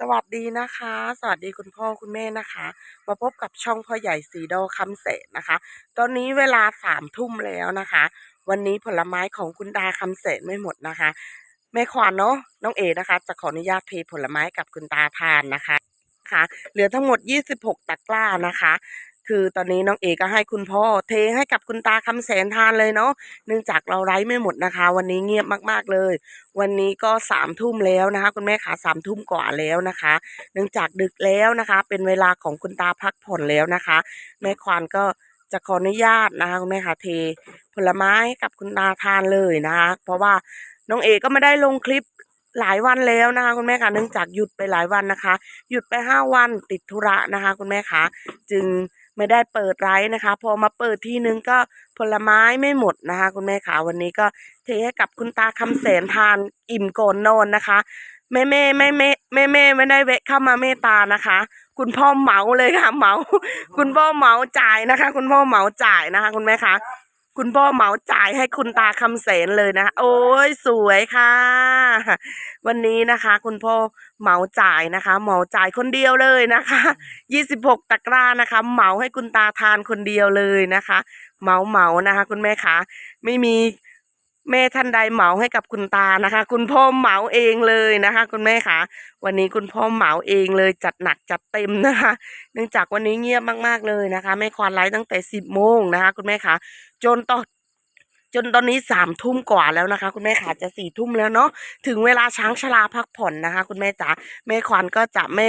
สวัสดีนะคะ สวัสดีคุณพ่อคุณแม่นะคะ มาพบกับช่องพ่อใหญ่สีดอคำเสนนะคะ ตอนนี้เวลาสามทุ่มแล้วนะคะ วันนี้ผลไม้ของคุณตาคำเสนไม่หมดนะคะ แม่ขวานเนาะน้องเอนะคะ จะขออนุญาตเทผลไม้กับคุณตาทานนะคะค่ะเหลือทั้งหมด 26 ตะกร้านะคะ คือตอนนี้น้องเอก็ให้คุณพ่อเทให้กับคุณตาคำแสนทานเลยเนาะเนื่องจากเราไร้ไม่หมดนะคะ วันนี้เงียบมากๆเลย วันนี้ก็สามทุ่มแล้วนะคะ คุณแม่ขาสามทุ่มกว่าแล้วนะคะ เนื่องจากดึกแล้วนะคะ เป็นเวลาของคุณตาพักผ่อนแล้วนะคะ แม่ควานก็จะขออนุญาตนะคะคุณแม่ขาเทผลไม้ให้กับคุณตาทานเลยนะคะเพราะว่าน้องเอก็ไม่ได้ลงคลิปหลายวันแล้วนะคะคุณแม่คะเนื่องจากหยุดไปหลายวันนะคะ หยุดไปห้าวันติดธุระนะคะ คุณแม่คะจึง ไม่ได้เปิดไร้นะคะ พอมาเปิดที่นึงก็ผลไม้ไม่หมดนะคะ คุณแม่คะวันนี้ก็เทให้กับคุณตาคำแสนทานอิ่มก่อนนอนนะคะแม่แม่แม่แม่แม่แม่ไม่ได้แวะเข้ามาเมตตานะคะ คุณพ่อเหมาเลยค่ะเหมา คุณพ่อเหมาจ่ายนะคะ คุณพ่อเหมาจ่ายนะคะ คุณแม่คะ คุณพ่อเหมาจ่ายให้คุณตาคำเสนเลยนะ โอ้ยสวยค่ะ วันนี้นะคะ คุณพ่อเหมาจ่ายนะคะ เหมาจ่ายคนเดียวเลยนะคะยี่สิบหกตะกร้านะคะ เหมาให้คุณตาทานคนเดียวเลยนะคะ เหมาเหมานะคะ คุณแม่คะไม่มี แม่ท่านใดเหมาให้กับคุณตานะคะ คุณพ่อเหมาเองเลยนะคะ คุณแม่คะวันนี้คุณพ่อเหมาเองเลยจัดหนักจัดเต็มนะคะ เนื่องจากวันนี้เงียบมากๆเลยนะคะแม่ควานไลฟ์ตั้งแต่สิบโมงนะคะ คุณแม่คะจนตอนจนตอนนี้สามทุ่มกว่าแล้วนะคะ คุณแม่ขาจะสี่ทุ่มแล้วเนาะถึงเวลาช้างชลาพักผ่อนนะคะ คุณแม่จ๋าแม่ควานก็จะไม่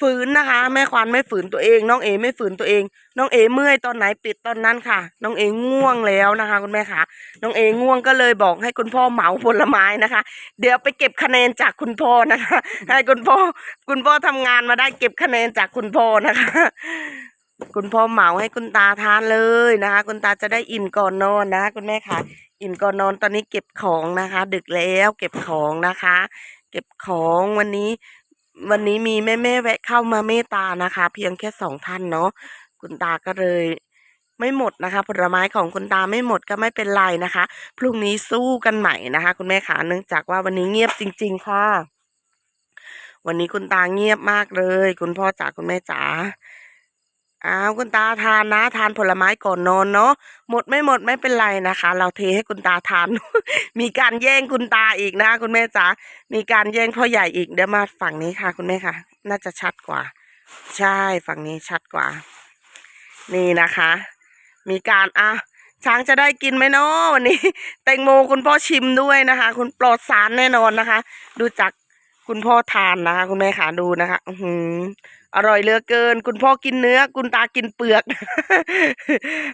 ฝืนนะคะ แม่ควานไม่ฝืนตัวเอง น้องเอไม่ฝืนตัวเอง น้องเอเมื่อยตอนไหนปิดตอนนั้นค่ะ น้องเอง่วงแล้วนะคะ คุณแม่คะน้องเอง่วงก็เลยบอกให้คุณพ่อเหมาผลไม้นะคะ เดี๋ยวไปเก็บคะแนนจากคุณพ่อนะคะ ให้คุณพ่อคุณพ่อทำงานมาได้เก็บคะแนนจากคุณพ่อนะคะ คุณพ่อเหมาให้คุณตาทานเลยนะคะ คุณตาจะได้อิ่มก่อนนอนนะคะคุณแม่คะอิ่มก่อนนอนตอนนี้เก็บของนะคะ ดึกแล้วเก็บของนะคะ เก็บของวันนี้ วันนี้มีแม่แม่แวะเข้ามาเมตตานะคะ เพียงแค่สองท่านเนาะคุณตาก็เลยไม่หมดนะคะ ผลไม้ของคุณตาไม่หมดก็ไม่เป็นไรนะคะ พรุ่งนี้สู้กันใหม่นะคะ คุณแม่ขาเนื่องจากว่าวันนี้เงียบจริง ๆ ค่ะ วันนี้คุณตาเงียบมากเลย คุณพ่อจ๋าคุณแม่จ๋า อ้าวคุณตาทานนะ ทานผลไม้ก่อนนอนเนาะหมดไม่หมดไม่เป็นไรนะคะ เราเทให้คุณตาทาน มีการแย่งคุณตาอีกนะ คุณแม่จ๋ามีการแย่งพ่อใหญ่อีกเดี๋ยวมาฝั่งนี้ค่ะ คุณแม่ค่ะ น่าจะชัดกว่า ใช่ฝั่งนี้ชัดกว่า นี่นะคะ มีการอะช้างจะได้กินไหมเนาะวันนี้ แตงโมคุณพ่อชิมด้วยนะคะ คุณปลอดสารแน่นอนนะคะ ดูจากคุณพ่อทานนะคะ คุณแม่ขาดูนะคะ อือ อร่อยเหลือเกิน คุณพ่อกินเนื้อ คุณตากินเปลือก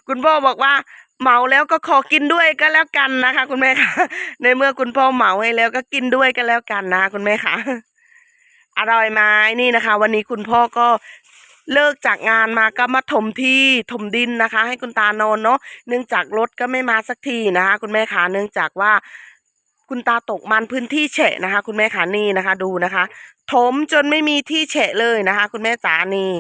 คุณพ่อบอกว่าเหมาแล้วก็ขอกินด้วยก็แล้วกันนะคะ คุณแม่คะในเมื่อคุณพ่อเหมาให้แล้วก็กินด้วยก็แล้วกันนะ คุณแม่ค่ะอร่อยไหมนี่นะคะ วันนี้คุณพ่อก็เลิกจากงานมาก็มาถมที่ถมดินนะคะ ให้คุณตานอนเนาะเนื่องจากรถก็ไม่มาสักทีนะคะ คุณแม่คะเนื่องจากว่า คุณตาตกมันพื้นที่แฉะนะคะ คุณแม่ขานี่นะคะ ดูนะคะถมจนไม่มีที่แฉะเลยนะคะ คุณแม่จ๋านี่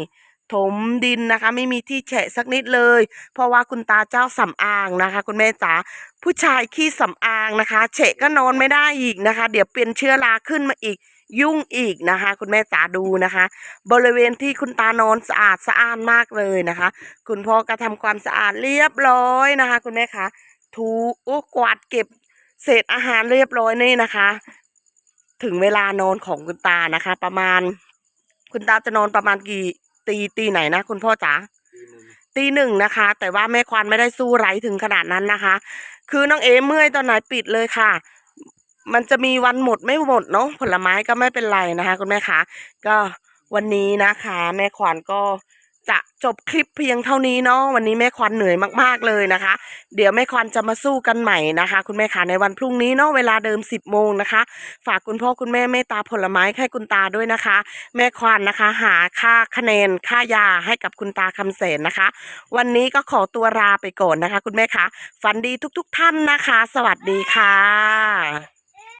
ถมดินนะคะ ไม่มีที่แฉะสักนิดเลย เพราะว่าคุณตาเจ้าสำอางนะคะ คุณแม่จ๋าผู้ชายขี้สำอางนะคะเฉะก็นอนไม่ได้อีกนะคะ เดี๋ยวเป็นเชื้อราขึ้นมาอีกยุ่งอีกนะคะ คุณแม่จ๋าดูนะคะ บริเวณที่คุณตานอนสะอาดสะอ้านมากเลยนะคะ คุณพ่อก็ทำความสะอาดเรียบร้อยนะคะ คุณแม่คะถูโอ้กวาดเก็บ เศษอาหารเรียบร้อยนี่นะคะ ถึงเวลานอนของคุณตานะคะ ประมาณ คุณตาจะนอนประมาณกี่ตีตีไหนนะคุณพ่อจ๋าตีหนึ่งนะคะ แต่ว่าแม่ควานไม่ได้สู้ไร้ถึงขนาดนั้นนะคะ คือน้องเอเมื่อยตอนไหนปิดเลยค่ะ มันจะมีวันหมดไม่หมดเนาะผลไม้ก็ไม่เป็นไรนะคะ คุณแม่คะก็วันนี้นะคะ แม่ควานก็ จะจบคลิปเพียงเท่านี้เนาะวันนี้แม่ควานเหนื่อยมากๆเลยนะคะ เดี๋ยวแม่ควานจะมาสู้กันใหม่นะคะ คุณแม่คะในวันพรุ่งนี้เนาะเวลาเดิม 10โมงนะคะ ฝากคุณพ่อคุณแม่เมตตาผลไม้ให้คุณตาด้วยนะคะ แม่ควานนะคะ หาค่าคะแนนค่ายาให้กับคุณตาคำเสนนะคะ วันนี้ก็ขอตัวลาไปก่อนนะคะ คุณแม่คะฝันดีทุก ๆ ท่านนะคะ สวัสดีค่ะ